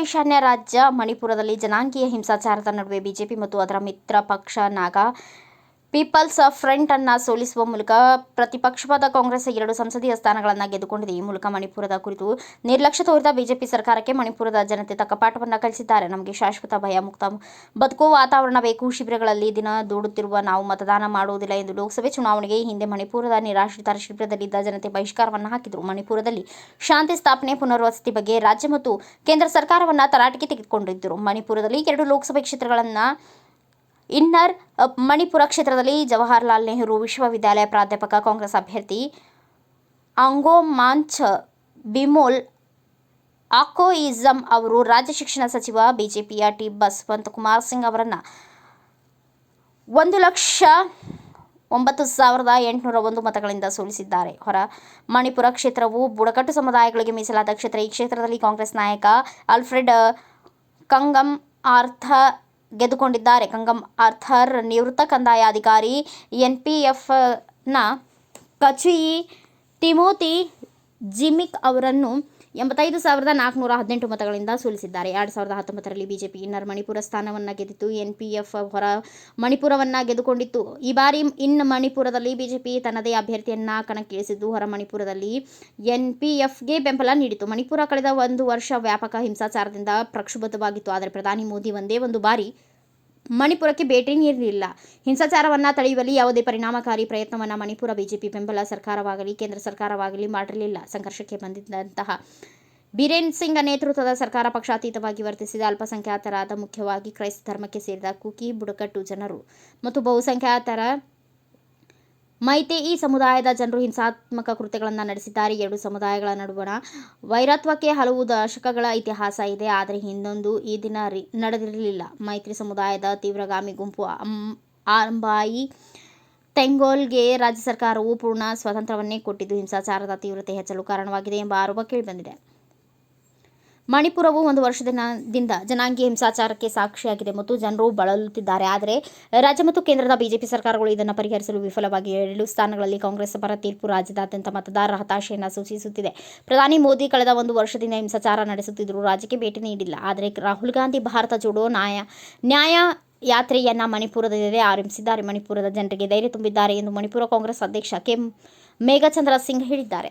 ಈಶಾನ್ಯ ರಾಜ್ಯ ಮಣಿಪುರದಲ್ಲಿ ಜನಾಂಗೀಯ ಹಿಂಸಾಚಾರದ ನಡುವೆ ಬಿಜೆಪಿ ಮತ್ತು ಅದರ ಮಿತ್ರ ಪಕ್ಷ ನಾಗಾ ಪೀಪಲ್ಸ್ ಫ್ರಂಟ್ ಅನ್ನ ಸೋಲಿಸುವ ಮೂಲಕ ಪ್ರತಿಪಕ್ಷವಾದ ಕಾಂಗ್ರೆಸ್ ಎರಡು ಸಂಸದೀಯ ಸ್ಥಾನಗಳನ್ನು ಗೆದ್ದುಕೊಂಡಿದೆ. ಈ ಮೂಲಕ ಮಣಿಪುರದ ಕುರಿತು ನಿರ್ಲಕ್ಷ್ಯ ತೋರಿದ ಬಿಜೆಪಿ ಸರ್ಕಾರಕ್ಕೆ ಮಣಿಪುರದ ಜನತೆ ತಕ್ಕ ಪಾಠವನ್ನು ಕಲಿಸಿದ್ದಾರೆ. ನಮಗೆ ಶಾಶ್ವತ ಭಯ, ಮುಕ್ತ ಬದುಕುವ ವಾತಾವರಣ ಬೇಕು. ಶಿಬಿರಗಳಲ್ಲಿ ದಿನ ದೂಡುತ್ತಿರುವ ನಾವು ಮತದಾನ ಮಾಡುವುದಿಲ್ಲ ಎಂದು ಲೋಕಸಭೆ ಚುನಾವಣೆಗೆ ಹಿಂದೆ ಮಣಿಪುರದ ನಿರಾಶ್ರಿತರ ಶಿಬಿರದಲ್ಲಿದ್ದ ಜನತೆ ಬಹಿಷ್ಕಾರವನ್ನು ಹಾಕಿದರು. ಮಣಿಪುರದಲ್ಲಿ ಶಾಂತಿ ಸ್ಥಾಪನೆ, ಪುನರ್ವಸತಿ ಬಗ್ಗೆ ರಾಜ್ಯ ಮತ್ತು ಕೇಂದ್ರ ಸರ್ಕಾರವನ್ನ ತರಾಟೆಗೆ ತೆಗೆದುಕೊಂಡಿದ್ದರು. ಮಣಿಪುರದಲ್ಲಿ ಎರಡು ಲೋಕಸಭೆ ಕ್ಷೇತ್ರಗಳನ್ನು ಇನ್ನರ್ ಮಣಿಪುರ ಕ್ಷೇತ್ರದಲ್ಲಿ ಜವಾಹರ್ಲಾಲ್ ನೆಹರು ವಿಶ್ವವಿದ್ಯಾಲಯ ಪ್ರಾಧ್ಯಾಪಕ, ಕಾಂಗ್ರೆಸ್ ಅಭ್ಯರ್ಥಿ ಆಂಗೋ ಮಾಂಚ್, ಬಿಮೋಲ್ ಆಕೋಯಿಸಂ ಅವರು ರಾಜ್ಯ ಶಿಕ್ಷಣ ಸಚಿವ, ಬಿಜೆಪಿಯ ಟಿ ಬಸವಂತ ಕುಮಾರ್ ಸಿಂಗ್ ಅವರನ್ನು ಒಂದು ಲಕ್ಷ ಒಂಬತ್ತು ಸಾವಿರದ ಎಂಟುನೂರ ಒಂದು ಮತಗಳಿಂದ ಸೋಲಿಸಿದ್ದಾರೆ. ಹೊರ ಮಣಿಪುರ ಕ್ಷೇತ್ರವು ಬುಡಕಟ್ಟು ಸಮುದಾಯಗಳಿಗೆ ಮೀಸಲಾದ ಕ್ಷೇತ್ರ. ಈ ಕ್ಷೇತ್ರದಲ್ಲಿ ಕಾಂಗ್ರೆಸ್ ನಾಯಕ ಅಲ್ಫ್ರೆಡ್ ಕಂಗಂ ಆರ್ಥರ್ ಗೆದ್ದುಕೊಂಡಿದ್ದಾರೆ. ಕಂಗಂ ಆರ್ಥರ್ ನಿವೃತ್ತ ಕಂದಾಯ ಅಧಿಕಾರಿ ಎನ್ಪಿಎಫ್ನ ಕಚುಯಿ ತಿಮೋತಿ ಜಿಮಿಕ್ ಅವರನ್ನು ಎಂಬತ್ತೈದು ಸಾವಿರದ ನಾಲ್ಕುನೂರ ಹದಿನೆಂಟು ಮತಗಳಿಂದ ಸೋಲಿಸಿದ್ದಾರೆ. ಎರಡು ಸಾವಿರದ ಹತ್ತೊಂಬತ್ತರಲ್ಲಿ ಬಿಜೆಪಿ ಇನ್ನರ್ ಮಣಿಪುರ ಸ್ಥಾನವನ್ನು ಗೆದ್ದಿತ್ತು. ಎನ್ ಪಿ ಎಫ್ ಹೊರ ಮಣಿಪುರವನ್ನು ಗೆದ್ದುಕೊಂಡಿತ್ತು. ಈ ಬಾರಿ ಇನ್ ಮಣಿಪುರದಲ್ಲಿ ಬಿಜೆಪಿ ತನ್ನದೇ ಅಭ್ಯರ್ಥಿಯನ್ನ ಕಣಕ್ಕಿಳಿಸಿದ್ದು, ಹೊರ ಮಣಿಪುರದಲ್ಲಿ ಎನ್ ಪಿ ಎಫ್ಗೆ ಬೆಂಬಲ ನೀಡಿತು ಮಣಿಪುರ ಕಳೆದ ಒಂದು ವರ್ಷ ವ್ಯಾಪಕ ಹಿಂಸಾಚಾರದಿಂದ ಪ್ರಕ್ಷುಬ್ಧವಾಗಿತ್ತು. ಆದರೆ ಪ್ರಧಾನಿ ಮೋದಿ ಒಂದೇ ಒಂದು ಬಾರಿ ಮಣಿಪುರಕ್ಕೆ ಭೇಟಿ ನೀಡಲಿಲ್ಲ. ಹಿಂಸಾಚಾರವನ್ನು ತಡೆಯುವಲ್ಲಿ ಯಾವುದೇ ಪರಿಣಾಮಕಾರಿ ಪ್ರಯತ್ನವನ್ನು ಮಣಿಪುರ ಬಿಜೆಪಿ ಬೆಂಬಲ ಸರ್ಕಾರವಾಗಲಿ, ಕೇಂದ್ರ ಸರ್ಕಾರವಾಗಲಿ ಮಾಡಿರಲಿಲ್ಲ ಸಂಘರ್ಷಕ್ಕೆ ಬಂದಿದ್ದಂತಹ ಬಿರೇನ್ ಸಿಂಗ್ ನೇತೃತ್ವದ ಸರ್ಕಾರ ಪಕ್ಷಾತೀತವಾಗಿ ವರ್ತಿಸಿದ. ಅಲ್ಪಸಂಖ್ಯಾತರಾದ ಮುಖ್ಯವಾಗಿ ಕ್ರೈಸ್ತ ಧರ್ಮಕ್ಕೆ ಸೇರಿದ ಕುಕಿ, ಬುಡಕಟ್ಟು ಜನರು ಮತ್ತು ಬಹುಸಂಖ್ಯಾತರ ಮೈತೇಯಿ ಸಮುದಾಯದ ಜನರು ಹಿಂಸಾತ್ಮಕ ಕೃತ್ಯಗಳನ್ನು ನಡೆಸಿದ್ದಾರೆ. ಎರಡು ಸಮುದಾಯಗಳ ನಡುವಣ ವೈರತ್ವಕ್ಕೆ ಹಲವು ದಶಕಗಳ ಇತಿಹಾಸ ಇದೆ. ಆದರೆ ಹಿಂದೊಂದು ಈ ದಿನ ರಿ- ನಡೆದಿರಲಿಲ್ಲ. ಮೈತ್ರಿ ಸಮುದಾಯದ ತೀವ್ರಗಾಮಿ ಗುಂಪು ಅಂಬಾಯಿ ತೆಂಗೋಲ್ಗೆ ರಾಜ್ಯ ಸರ್ಕಾರವು ಪೂರ್ಣ ಸ್ವಾತಂತ್ರ್ಯವನ್ನೇ ಕೊಟ್ಟಿದ್ದು. ಹಿಂಸಾಚಾರದ ತೀವ್ರತೆ ಹೆಚ್ಚಲು ಕಾರಣವಾಗಿದೆ ಎಂಬ ಆರೋಪ ಕೇಳಿಬಂದಿದೆ ಮಣಿಪುರವು ಒಂದು ವರ್ಷದಿಂದ ಜನಾಂಗೀಯ ಹಿಂಸಾಚಾರಕ್ಕೆ ಸಾಕ್ಷಿಯಾಗಿದೆ ಮತ್ತು ಜನರು ಬಳಲುತ್ತಿದ್ದಾರೆ. ಆದರೆ ರಾಜ್ಯ ಮತ್ತು ಕೇಂದ್ರದ ಬಿಜೆಪಿ ಸರ್ಕಾರಗಳು ಇದನ್ನು ಪರಿಹರಿಸಲು ವಿಫಲವಾಗಿ ಎರಡು ಸ್ಥಾನಗಳಲ್ಲಿ ಕಾಂಗ್ರೆಸ್ ಪರ ತೀರ್ಪು ರಾಜ್ಯದಾದ್ಯಂತ ಮತದಾರರ ಹತಾಶೆಯನ್ನು ಸೂಚಿಸುತ್ತಿದೆ. ಪ್ರಧಾನಿ ಮೋದಿ ಕಳೆದ ಒಂದು ವರ್ಷದಿಂದ ಹಿಂಸಾಚಾರ ನಡೆಸುತ್ತಿದ್ದರೂ ರಾಜ್ಯಕ್ಕೆ ಭೇಟಿ ನೀಡಿಲ್ಲ. ಆದರೆ ರಾಹುಲ್ ಗಾಂಧಿ ಭಾರತ ಜೋಡೋ ನ್ಯಾಯ ನ್ಯಾಯ ಯಾತ್ರೆಯನ್ನ ಮಣಿಪುರದಲ್ಲಿ ಆರಂಭಿಸಿದ್ದಾರೆ. ಮಣಿಪುರದ ಜನರಿಗೆ ಧೈರ್ಯ ತುಂಬಿದ್ದಾರೆ ಎಂದು ಮಣಿಪುರ ಕಾಂಗ್ರೆಸ್ ಅಧ್ಯಕ್ಷ ಕೆ. ಮೇಘಚಂದ್ರ ಸಿಂಗ್ ಹೇಳಿದ್ದಾರೆ.